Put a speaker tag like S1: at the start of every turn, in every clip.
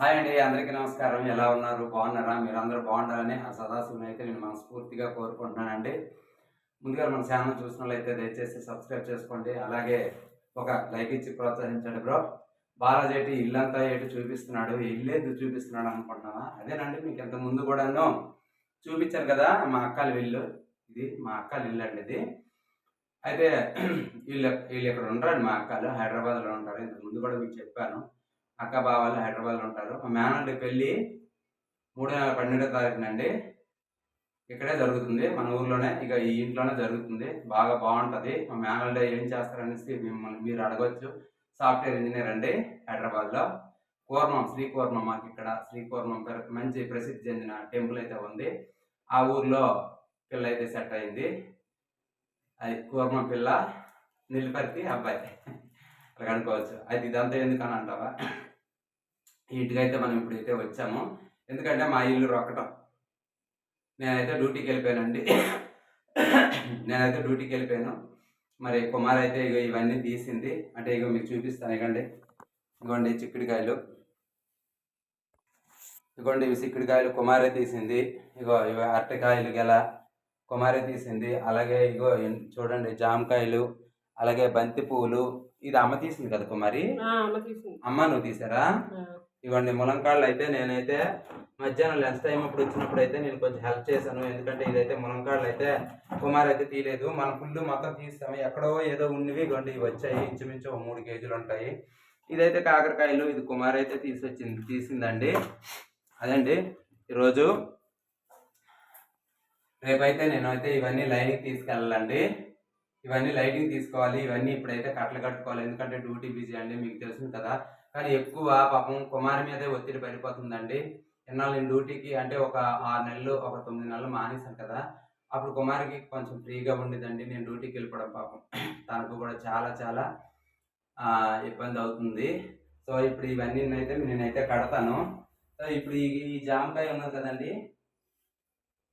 S1: Hi అండి అందరికీ నమస్కారం. ఎలా ఉన్నారు? బాగున్నారా? మీరు అందరూ బాగుండాలని ఆ సదాశివుని అయితే నేను మనస్ఫూర్తిగా కోరుకుంటున్నానండి. ముందుగా మన ఛానల్ చూసిన వాళ్ళైతే దయచేసి సబ్స్క్రైబ్ చేసుకోండి. అలాగే ఒక లైక్ ఇచ్చి ప్రోత్సహించండి బ్రో. బాలాజీ ఏంటి ఇల్లంతా ఏంటి చూపిస్తున్నాడు. ఇల్లు చూపిస్తున్నాడు అనుకుంటున్నావా? అదేనండి మీకు ఇంత ముందు కూడాను చూపించాను కదా మా అక్కల ఇల్లు. ఇది మా అక్కల ఇల్లు అండి ఇది. అయితే వీళ్ళు వీళ్ళు ఇక్కడ ఉంటారండి మా అక్కలు. హైదరాబాద్లో ఉంటారు. ఇంతకు ముందు కూడా మీకు చెప్పాను. అక్క బావాలు హైదరాబాద్లో ఉంటారు. మా మేనల్లి పెళ్ళి మూడు నెలల పన్నెండో తారీఖునండి ఇక్కడే జరుగుతుంది. మన ఊర్లోనే ఇక ఈ ఇంట్లోనే జరుగుతుంది. బాగా బాగుంటుంది. మా మేనల్డే ఏం చేస్తారనేసి మిమ్మల్ని మీరు అడగవచ్చు సాఫ్ట్వేర్ ఇంజనీర్ అండి హైదరాబాద్లో. కూర్మం శ్రీకూర్మం మాకు ఇక్కడ. శ్రీకూర్మం మంచి ప్రసిద్ధి చెందిన టెంపుల్ అయితే ఉంది. ఆ ఊర్లో పిల్ల అయితే సెట్ అయింది. అది కూర్మం పిల్ల నిలిపర్తి అబ్బాయి. అలా అనుకోవచ్చు. అది ఇదంతా ఎందుకని అంటావా? ఈ ఇంటికైతే మనం ఇప్పుడైతే వచ్చాము. ఎందుకంటే మా ఇల్లు రొక్కటం. నేనైతే డ్యూటీకి వెళ్ళిపోయానండి. నేనైతే డ్యూటీకి వెళ్ళిపోయాను. మరి కుమార్ అయితే ఇగో ఇవన్నీ తీసింది. అంటే ఇగో మీకు చూపిస్తాను. ఇగండి. ఇగోండి చిక్కుడుకాయలు. ఇగోండి ఇవి చిక్కుడుకాయలు కుమారే తీసింది. ఇగో ఇవి అరటికాయలు గెల కుమారే తీసింది. అలాగే ఇగో చూడండి జామకాయలు అలాగే బంతి పువ్వులు ఇది అమ్మ తీసింది కదా కుమారి?
S2: అమ్మ
S1: నువ్వు తీసారా? ఇవ్వండి. ములంకాళ్ళు అయితే నేనైతే మధ్యాహ్నం లంచ్ టైం అప్పుడు వచ్చినప్పుడు అయితే నేను కొంచెం హెల్ప్ చేశాను. ఎందుకంటే ఇదైతే ములంకాళ్ళు అయితే కుమార్ అయితే తీయలేదు. మనం ఫుల్ మొత్తం తీస్తాము. ఎక్కడో ఏదో ఉన్నవి ఇవ్వండి. ఇవి వచ్చాయి. ఇంచుమించు ఒక మూడు కేజీలు ఉంటాయి. ఇదైతే కాకరకాయలు. ఇది కుమార్ అయితే తీసుకొచ్చింది తీసిందండి. అదండి. ఈరోజు రేపైతే నేనైతే ఇవన్నీ లైనింగ్ తీసుకెళ్ళాలండి. ఇవన్నీ లైటింగ్ తీసుకోవాలి. ఇవన్నీ ఇప్పుడైతే కట్టలు కట్టుకోవాలి. ఎందుకంటే డ్యూటీ బిజీ అండి. మీకు తెలుసు కదా. కానీ ఎక్కువ పాపం కుమారి మీదే ఒత్తిడి పడిపోతుందండి. ఎన్నాళ్ళు నేను డ్యూటీకి అంటే ఒక ఆరు నెలలు ఒక తొమ్మిది నెలలు మానేశాను కదా. అప్పుడు కుమారికి కొంచెం ఫ్రీగా ఉండేదండి. నేను డ్యూటీకి వెళ్ళిపోవడం పాపం. తనకు కూడా చాలా చాలా ఇబ్బంది అవుతుంది. సో ఇప్పుడు ఇవన్నీ అయితే నేనైతే కడతాను. సో ఇప్పుడు ఈ జామకాయ ఉన్నది కదండి.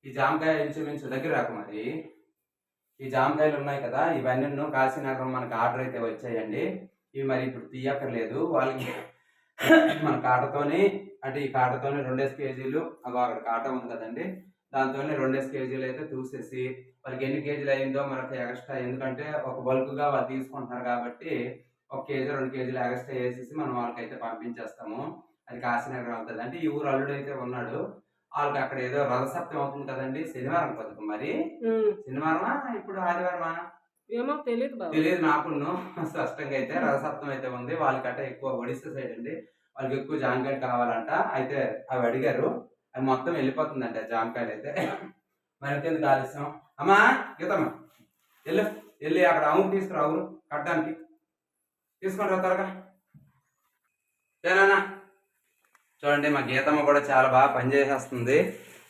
S1: ఈ జామకాయ ఇంచుమించు దగ్గర రాకు మరి. ఈ జామకాయలు ఉన్నాయి కదా. ఇవన్నీ కాశీనగరం మనకు ఆర్డర్ అయితే వచ్చాయండి. ఇవి మరి ఇప్పుడు తీయక్కర్లేదు. వాళ్ళకి మన కాటతోని అంటే ఈ కాటతోని రెండేసి కేజీలు అగో అక్కడ కాట ఉంది కదండి. దాంతోనే రెండేసి కేజీలు అయితే చూసేసి వాళ్ళకి ఎన్ని కేజీలు అయిందో మనకి ఎక్స్ట్రా ఎందుకంటే ఒక బల్క్గా వాళ్ళు తీసుకుంటున్నారు కాబట్టి ఒక కేజీ రెండు కేజీలు ఎక్స్ట్రా వేసేసి మనం వాళ్ళకైతే పంపించేస్తాము. అది కాశీనగరం అవుతుంది. అంటే ఈ ఊరు అల్లుడు అయితే ఉన్నాడు. వాళ్ళకి అక్కడ ఏదో రథసప్తం అవుతుంది కదండి. శనివారం కొద్దిగా మరి. శనివారమా? ఇప్పుడు ఆదివారమా?
S2: ఏమో తెలియదు
S1: తెలియదు నాకును స్పష్టంగా అయితే రథసప్తం అయితే ఉంది. వాళ్ళకట ఎక్కువ ఒడిస్సా సైడ్ అండి. వాళ్ళకి ఎక్కువ జామకాయలు కావాలంట. అయితే అవి అడిగారు. అవి మొత్తం వెళ్ళిపోతుందంట ఆ జామకాయలు అయితే. మరి ఇంకెందుకు ఆలస్యం? అమ్మా గీతమ్మా వెళ్ళు. వెళ్ళి అక్కడ అవును తీసుకురా అవును కట్టడానికి. తీసుకొని రా త్వరగా. సరేనా చూడండి మా గీతమ్మ కూడా చాలా బాగా పనిచేసేస్తుంది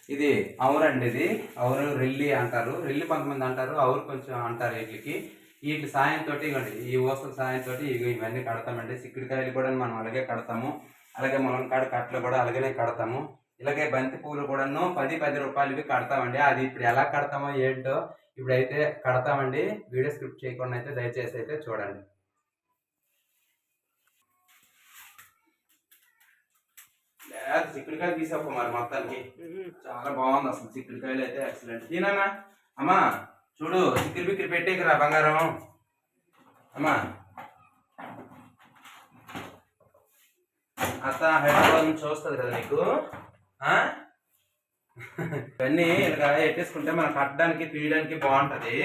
S1: ఇది అవురండి ఇది. అవురు రెల్లి అంటారు. రెల్లి కొంతమంది అంటారు అవురు కొంచెం అంటారు వీటికి. వీటి సాయంతో ఇవ్వండి. ఈ ఓసల సాయంతో ఇవన్నీ కడతామండి. సిక్కుడికాయలు కూడా మనం అలాగే కడతాము. అలాగే ములంకాడ కట్టలు కూడా అలాగనే కడతాము. ఇలాగే బంతి పువ్వులు కూడాను పది పది రూపాయలవి కడతామండి. అది ఇప్పుడు ఎలా కడతామో ఏంటో ఇప్పుడైతే కడతామండి. వీడియో స్క్రిప్ట్ చేయకుండా అయితే దయచేసి అయితే చూడండి. లేదు చిక్కుడుకాయలు తీసావు మరి మొత్తానికి? చాలా బాగుంది అసలు చిక్కుడుకాయలు అయితే ఎక్సలెంట్ తినన్నా అమ్మా చూడు చిక్కుడు బిక్కిరి పెట్టేకిరా బంగారం. అమ్మా. అత్త హైదరాబాద్ నుంచి వస్తుంది కదా నీకు? ఇవన్నీ ఇలా ఎట్టేసుకుంటే మనం కట్టడానికి తీయడానికి బాగుంటది.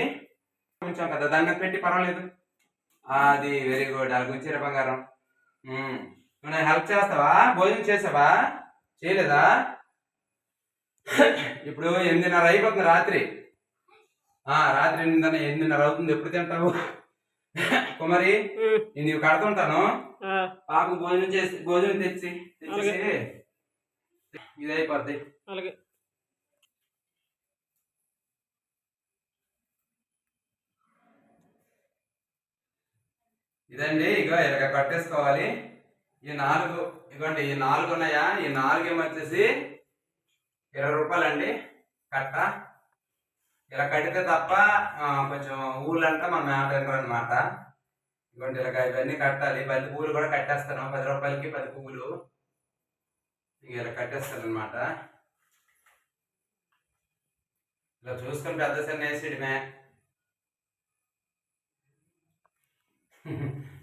S1: కొంచెం కదా దాని మీద పెట్టి పర్వాలేదు. అది వెరీ గుడ్ అది గుంచిరా బంగారం. నువ్వు నాకు హెల్ప్ చేస్తావా? భోజనం చేసావా? చేయలేదా? ఇప్పుడు ఎనిమిదిన్నర అయిపోతుంది రాత్రి. ఆ రాత్రి ఎనిమిదిన్నర ఎనిమిదిన్నర అవుతుంది. ఎప్పుడు తింటావు? కుమారి నేను కడుతుంటాను.
S2: ఆ,
S1: పాపకు భోజనం చేసి భోజనం తెచ్చి తెచ్చేసి ఇది అయిపోద్ది.
S2: అలాగే.
S1: ఇదండి ఇగో ఇలాగ కట్టేసుకోవాలి. ఈ నాలుగు ఇదిగోండి ఈ నాలుగు ఉన్నాయా? ఈ నాలుగు ఏమొచ్చేసి ఇరవై రూపాయలండి. కట్ట. ఇలా కడితే తప్ప కొంచెం ఊళ్ళంతా మనం మేపలేరు అనమాట ఇవ్వండి ఇలాగ ఇవన్నీ కట్టాలి. పది పువ్వులు కూడా కట్టేస్తాను. పది రూపాయలకి పది పువ్వులు ఇక ఇలా కట్టేస్తారనమాట ఇలా చూసుకుని పెద్ద సన్న వేసేయడమే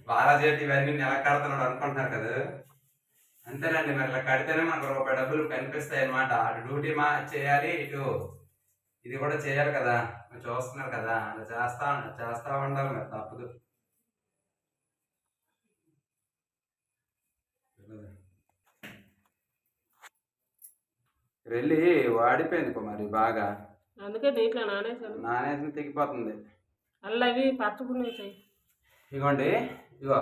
S1: బాలాజేటి ఇవన్నీ నెల కడుతున్నాడు అనుకుంటున్నారు కదా. అంతేనండి మరి ఇలా కడితేనే మనకు రూపాయి డబ్బులు కనిపిస్తాయి అనమాట అటు డ్యూటీ మా చేయాలి ఇటు ఇది కూడా చేయాలి కదా. మీరు చూస్తున్నారు కదా అలా చేస్తా చేస్తా ఉండాలి మరి తప్పదు. రెల్లి వాడిపోయింది కుమారి బాగా.
S2: అందుకే దీంట్లో నానేసాను
S1: నానేసి తెగిపోతుంది
S2: అల్ల అవి పట్టుకునేసాయి
S1: ఇగోండి. ఇగో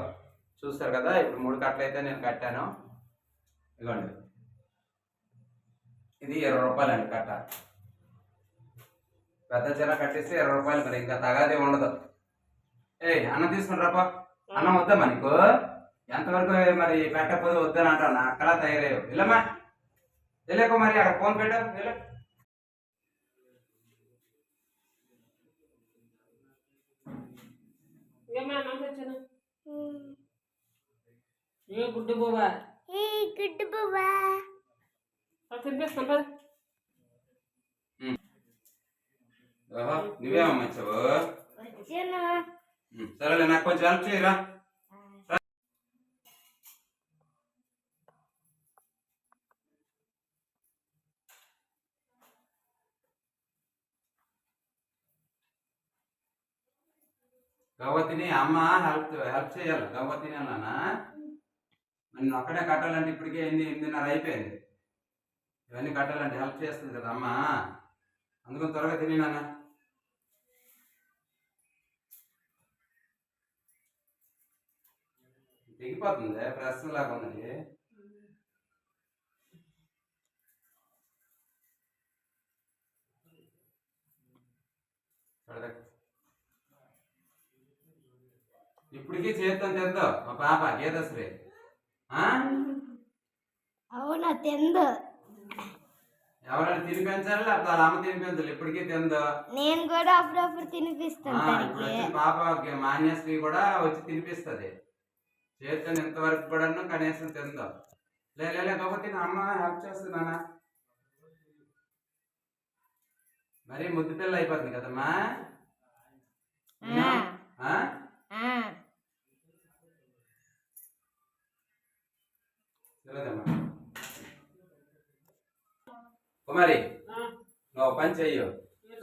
S1: చూస్తారు కదా ఇప్పుడు మూడు కట్టలు అయితే నేను కట్టాను. ఇగోండి. ఇది ఇరవై రూపాయలు అండి కట్ట. పెద్ద చీర కట్టేస్తే ఇరవై రూపాయలు మరి ఇంకా తగాదే ఉండదు. ఏ అన్నం తీసుకుంటారా అన్నం వద్దా మనకు ఎంతవరకు మరి పెట్టకపోతే వద్దని అంటాను నా తయారయ్యావు. వెళ్ళమ్మా. వెళ్ళకు మరి అక్కడ ఫోన్ పెట్టావు వెళ్ళ.
S2: ఏమన్నా ఏ గుడ్డు బాబా
S3: ఏ గుడ్డు బాబా
S2: తినిపిస్తాను
S1: నువ్వేమమ్మా ఇచ్చావు? సరేలే నాకు కొంచెం హెల్ప్ చేయరా? గవ్వతిని అమ్మ హెల్ప్ హెల్ప్ చేయాలి. గవ్వతిని అన్నానా నన్ను అక్కడే కట్టాలంటే ఇప్పటికే ఎన్ని ఎనిమిదిన్నర అయిపోయింది. ఇవన్నీ కట్టాలంటే హెల్ప్ చేస్తుంది కదా అమ్మ. అందుకని త్వరగా తిని నాన్న. దిగిపోతుంది ప్రశ్న లాగా ఉన్నది. చూడదక్క. ఇప్పటికీ చేద్దాం తెద్దాం? మా పాప గీతశ్రీ?
S3: అవునా తెందు?
S1: ఎవరైనా తినిపించాలి? లేకపోతే వాళ్ళ అమ్మ తినిపించాలి? ఇప్పటికీ తిందో?
S3: నేను కూడా అప్పుడప్పుడు తినిపిస్తాను
S1: ఇప్పుడు
S3: తనకి
S1: వచ్చిన పాప మాన్యశ్రీ కూడా వచ్చి తినిపిస్తుంది. చేతితో ఇంతవరకు కూడా కనీసం తిందో. లే లే, లే కాబట్టి నా అమ్మ హెల్ప్ చేస్తున్నానా మరి ముద్దు పిల్ల అయిపోతుంది కదమ్మా. కుమారి నువ్వు పని చెయ్యు.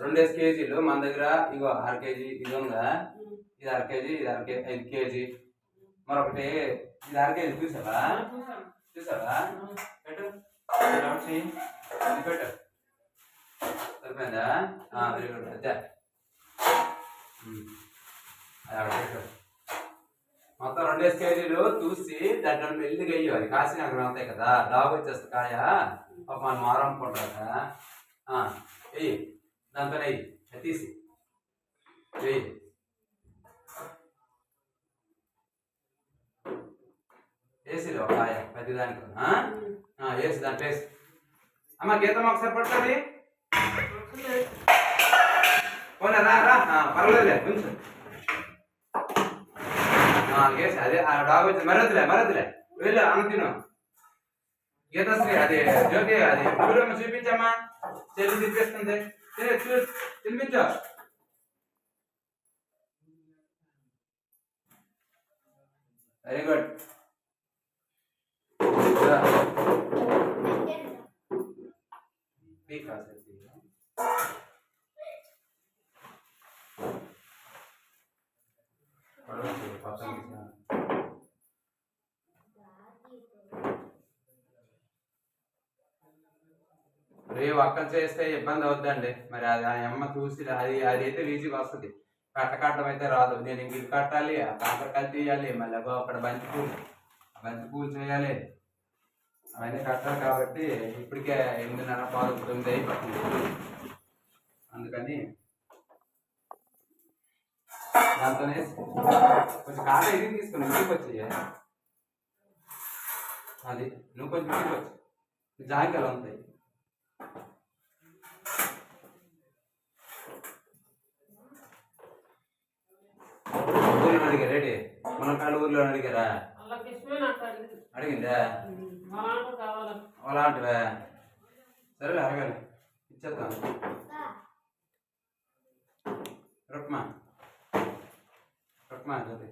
S1: రెండేసి కేజీలు మన దగ్గర ఇగో అర కేజీ ఇది ఉందా. ఇది అర కేజీ ఇది అర కే ఐదు కేజీ. మరొకటి ఇది అర కేజీ చూసావా. చూసావా? పెట్టు. పెట్టు. సరిపోయిందా? వెరీ గుడ్ అదే మొత్తం రెండేసి కేజీలు చూసి దాంట్లో మెల్లిగా వెయ్యి. అది కాసిన అక్కడ అవుతాయి కదా. డాగ్ వచ్చేస్తుంది కాయ? పాప మనం మారనుకుంటారు కదా వెయ్యి దాంతో వెయ్యి తీసి. వెయ్యి వేసిలే ఒక ఆయ ప్రతి దానికి వేసి దాంట్లో వేసి అమ్మ గీతం ఒకసారి పడుతుంది పోనీ రా రా. పర్వాలేదులే కొంచెం నాలుగేసి అదే ఆ డాగ్ వచ్చి మరొద్దులే మరొద్దులే. వెళ్ళు అన్న తిను. గీతశ్రీ అది జ్యోతి అది చూడమ్మ చూపించమ్మా. చెల్లి తినిపిస్తుంది తినే తినిపించు. వెరీ గుడ్ పక్కన రేపు ఒక్కరు చేస్తే ఇబ్బంది అవుద్దండి. మరి అది ఆ అమ్మ చూసి అది అది అయితే ఈజీగా వస్తుంది. కట్ట కట్టడం అయితే రాదు. నేను ఇంక ఇది కట్టాలి ఆ కాకరకాయలు తీయాలి మళ్ళీ అక్కడ బంతి పూలు బంతి పూలు చేయాలి. అవన్నీ కట్టాలి కాబట్టి ఇప్పటికే ఎనిమిదిన్నర పాలు తొమ్మిది అయిపోతుంది. అందుకని దాంతోనే కొంచెం కాట ఇది తీసుకుని ఇంటికి వచ్చి అది నువ్వు కొంచెం ఇంటికి వచ్చి జాంకాయలు ఉంటాయి. ఊర్లో అడిగారు రెడీ మన కాళ్ళు ఊర్లో అడిగారా
S2: వాళ్ళకి ఇష్టమే నాకు అడిగింది.
S1: అడిగిందా
S2: అలాంటివి కావాలి
S1: అలాంటివే సరేలే అరగాలి ఇచ్చేద్దాం రుక్మా రుక్మా జ్యోతి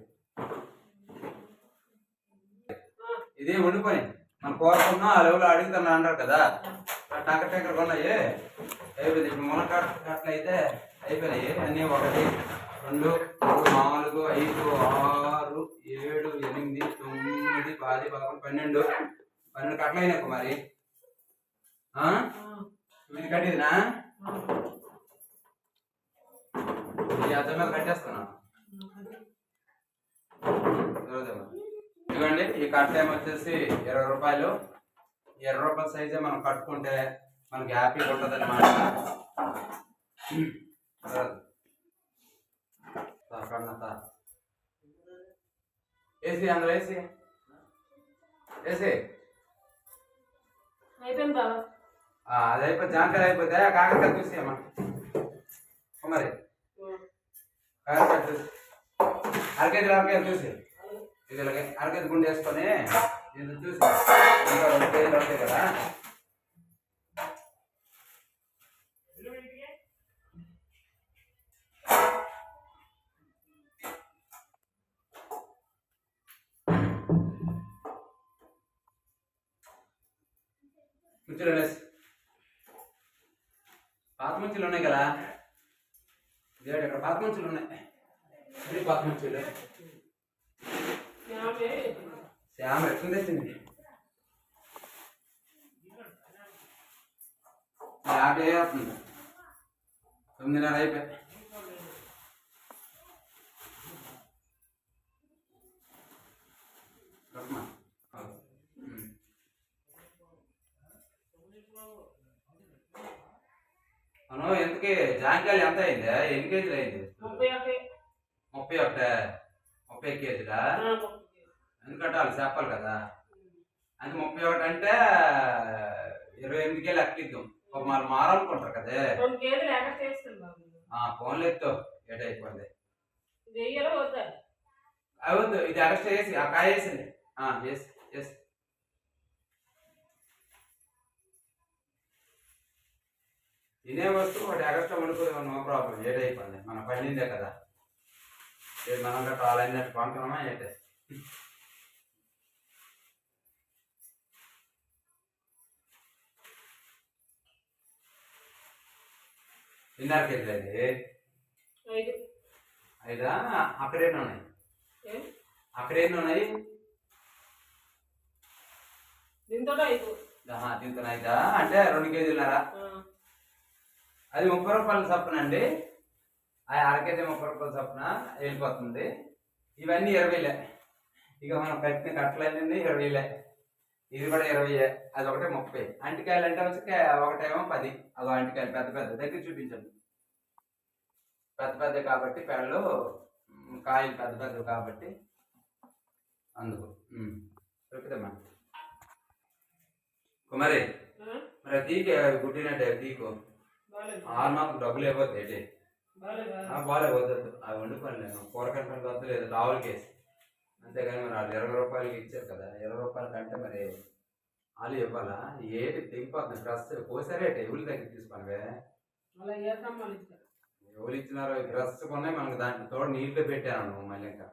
S1: ఇది ఉండిపోయి మనం కోరుకున్నా ఆ లెవెల్ అడుగుతున్నా అంటారు కదా టంకర టంకర ఉన్నాయి అయిపోయింది. ఇప్పుడు మునక్కాడ కట్టలు అయిపోయినాయి. అన్నీ ఒకటి రెండు మూడు నాలుగు ఐదు ఆరు ఏడు ఎనిమిది తొమ్మిది పది పదకొండు పన్నెండు. పన్నెండు కట్టలు అయినాయి మరి. ఆ? కట్టిదినా? ఈ అద్దం మీద కట్టేస్తున్నా. ఇదిగోండి ఈ కట్ట ఏమో వచ్చేసి ఇరవై రూపాయలు. ఇరవై రూపాయల సైజే మనం కట్టుకుంటే మనకి హ్యాపీగా ఉంటుంది అనమాట ఏసీ అందులో ఏసీ ఏసీ
S2: అయిపోయింది బాబా.
S1: ఆ, అది అయిపోతే జాంకాయ అయిపోతే కాకరకాయ చూసేయమ్మా. మరి. కాకరకాయ చూసి. అరకేజీ అరకేజీ చూసి ఇది ఇలాగే అరకేజీ గుండె వేసుకొని నేను చూసి ఇంకా రెండు ఉంటాయి కదా ముచ్చులు పాత మంచులు ఉన్నాయి కదా? దేవుడు ఇక్కడ పాత మంచులు ఉన్నాయి. పాత మంచులు. శ్యామ ఎట్లా తెచ్చింది యాభై అవుతుంది. తొమ్మిదిన్నర అయిపోయి. అవును ఎందుకే? జాంకాయలు ఎంత అయింది? ఎన్ని కేజీలు అయింది?
S2: ముప్పై ఒకటి.
S1: ముప్పై ఒకటే? ముప్పై కేజీలా? వాళ్ళు చెప్పాలి కదా. అంటే ముప్పై ఒకటి అంటే ఇరవై ఎనిమిదికే లెక్కిద్దాం. ఒక మరి మారాలనుకుంటారు కదే. ఫోన్లు ఎత్తు. ఏట అయిపోయింది.
S2: ఇది వెయ్యాలో వద్దా
S1: అవి వద్దు ఇది అరెస్ట్ చేసి ఆ కాయ వేసింది. ఎస్ తినే వస్తువు ఒకటి ఎగస్ట్రా వండుకోదు నో ప్రాబ్లం. ఏట అయిపోయింది. మన పండిందే కదా. మనం గట్రా ఆలైనట్టు పంటున్నామా ఏంటే? కేజీలు అది?
S2: ఐదు.
S1: అక్కడేనా ఉన్నాయి? అక్కడేనా ఉన్నాయి?
S2: దీంతో ఐదు.
S1: ఆహా, దీంతో ఐదా? అంటే రెండు కేజీలరా అది ముప్పై రూపాయల చప్పునండి అది అర కేజీ ముప్పై రూపాయల చప్పున వెళ్ళిపోతుంది. ఇవన్నీ ఇరవైలే. ఇక మనం కట్టిన కట్టలన్నీ ఇరవైలే. ఇది కూడా ఇరవై అది ఒకటే ముప్పై. అంటికాయలు అంటే వచ్చి ఒకటేమో పది. అదో అంటికాయలు పెద్ద పెద్ద. దగ్గర చూపించండి. పెద్ద పెద్ద కాబట్టి పెళ్ళు కాయలు పెద్ద పెద్దవి కాబట్టి అందుకు. మ్. చెప్తామా కుమారి మరి తీకే గుడ్డినట్టే తీకు ఆరు మాకు డబ్బులు ఇవ్వద్దు ఏంటి?
S2: బాలేదా
S1: బాగా వద్దద్దు అవి వండుకోండి నేను. కూరగాయల పని వద్దు లేదు. రావుల కేసు అంతేగాని మరి వాళ్ళు ఇరవై రూపాయలకి ఇచ్చారు కదా ఇరవై రూపాయల కంటే మరి వాళ్ళు ఇవ్వాలా? ఏంటి తెగిపోతుంది గ్రస్ కోసారే ఎవరి దగ్గర తీసుకోనివే ఎవరు ఇచ్చినారో గ్రస్ కొన్నాయి మనకు దాంట్లో తోడు నీళ్ళు పెట్టాను మళ్ళీ ఇంకా.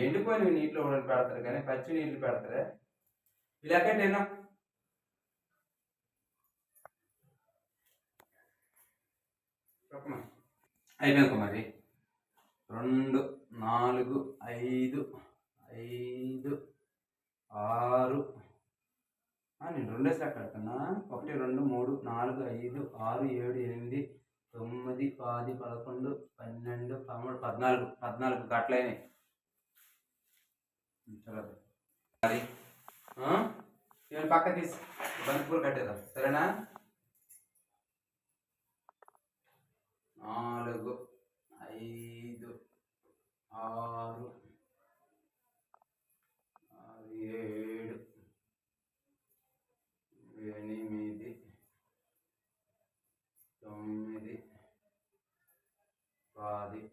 S1: ఎండిపోయి నీటిలో పెడతారు కానీ పచ్చి నీళ్ళు పెడతారే? ఇలాగే నేను. అయిపోయింది కుమారి. రెండు నాలుగు ఐదు ఐదు ఆరు. నేను రెండేసి లెక్క ఒకటి రెండు మూడు నాలుగు ఐదు ఆరు ఏడు ఎనిమిది తొమ్మిది పది పదకొండు పన్నెండు పదమూడు పద్నాలుగు. పద్నాలుగు గట్లయినాయి చలో మరి పక్క తీసి. బంతిపూలు కట్టేదా సరేనా? నాలుగు ఐదు ఆరు ఏడు ఎనిమిది తొమ్మిది పది.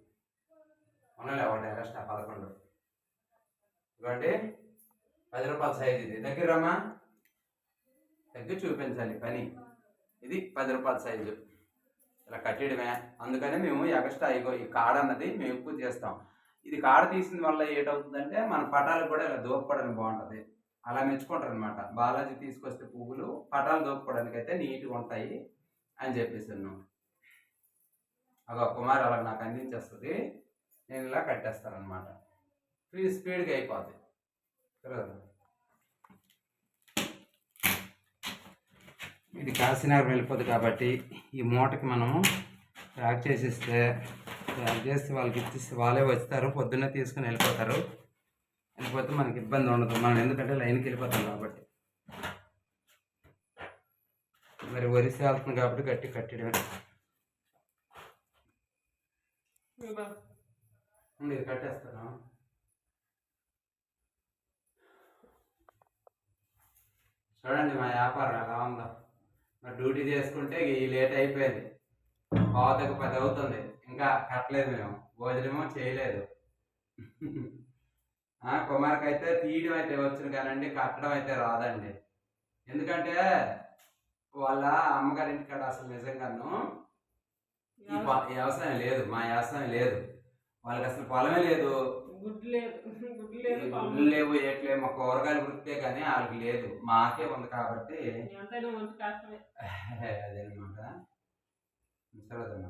S1: ఉన్నాలే ఒకటి ఎక్స్ట్రా పదకొండు. ఇవ్వండి. పది రూపాయల సైజ్ ఇది. దగ్గర తగ్గి దగ్గర చూపించాలి పని. ఇది పది రూపాయల సైజు. ఇలా కట్టడమే అందుకనే మేము ఎగస్ట్రా ఇగో ఈ కాడ అన్నది మేము ఎక్కువ చేస్తాం. ఇది కాడ తీసిన వల్ల ఏంటవుతుందంటే మన పటాలు కూడా ఇలా దోపడానికి బాగుంటుంది. అలా మెచ్చుకుంటారు అనమాట బాలాజీ తీసుకొస్తే పువ్వులు పటాలు దోపుకోవడానికి అయితే నీట్గా ఉంటాయి అని చెప్పేసాను అగో కుమార్ అలా నాకు అందించేస్తుంది. నేను ఇలా కట్టేస్తాను అనమాట ఫ్రీ స్పీడ్గా అయిపోతుంది ఇది కాశీనగర్ వెళ్ళిపోద్ది కాబట్టి ఈ మూటకి మనము ప్యాక్ చేసిస్తే ప్యాక్ చేసి వాళ్ళకి ఇచ్చేసి వాళ్ళే వస్తారు పొద్దున్నే తీసుకుని వెళ్ళిపోతారు. వెళ్ళిపోతే మనకి ఇబ్బంది ఉండదు. మనం ఎందుకంటే లైన్కి వెళ్ళిపోతాం కాబట్టి. మరి వరిసే వెళ్తుంది కాబట్టి గట్టి కట్టడమే. ఇది కట్టేస్తాను. చూడండి మా వ్యాపారం ఎలా ఉందో. మరి డ్యూటీ చేసుకుంటే ఈ లేట్ అయిపోయింది. పావుతకు పది అవుతుంది. ఇంకా కట్టలేదు మేము. భోజనమో చేయలేదు. ఆ, కుమార్కి అయితే తీయడం అయితే వచ్చును కానండి కట్టడం అయితే రాదండి. ఎందుకంటే వాళ్ళ అమ్మగారి ఇంటికాడ అసలు నిజంగాను వ్యవసాయం లేదు మా వ్యవసాయం లేదు. వాళ్ళకి అసలు పొలమే లేదు. గుడ్లు లేవు ఏట్లేవు మా కూరగాయలు వృత్తే కానీ వాళ్ళకి లేదు. మాకే ఉంది కాబట్టి అదేనమాట. సరేదమ్మా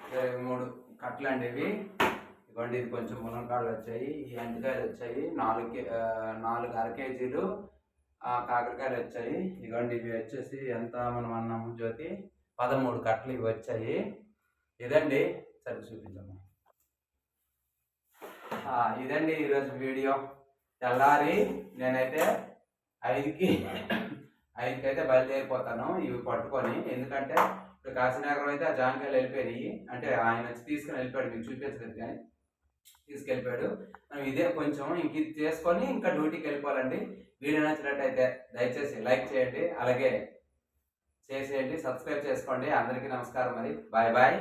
S1: ఇరవై మూడు కట్లండి ఇవి. ఇవ్వండి ఇది కొంచెం మునక్కాడలు వచ్చాయి ఈ అంటికాయలు వచ్చాయి నాలుగు నాలుగు అర కేజీలు కాకరకాయలు వచ్చాయి. ఇవ్వండి ఇవి వచ్చేసి ఎంత మనం అన్నాము జ్యోతి? పదమూడు కట్టలు ఇవి వచ్చాయి. ఇదండి సరే చూపించమ్మా ఇదండి ఈరోజు వీడియో. తెల్లారి నేనైతే ఐదుకి ఐదుకి అయితే బయలుదేరిపోతాను ఇవి పట్టుకొని. ఎందుకంటే ఇప్పుడు కాశీనగరం అయితే ఆ జాంకాయలు వెళ్ళిపోయినాయి. అంటే ఆయన వచ్చి తీసుకుని వెళ్ళిపోయాడు మీకు చూపించలేదు కానీ తీసుకెళ్ళిపోయాడు. మనం ఇదే కొంచెం ఇంక ఇది చేసుకొని ఇంకా డ్యూటీకి వెళ్ళిపోవాలండి. వీడియో నచ్చినట్టయితే దయచేసి లైక్ చేయండి అలాగే చేసేయండి సబ్స్క్రైబ్ చేసుకోండి. అందరికీ నమస్కారం మరి. Bye bye.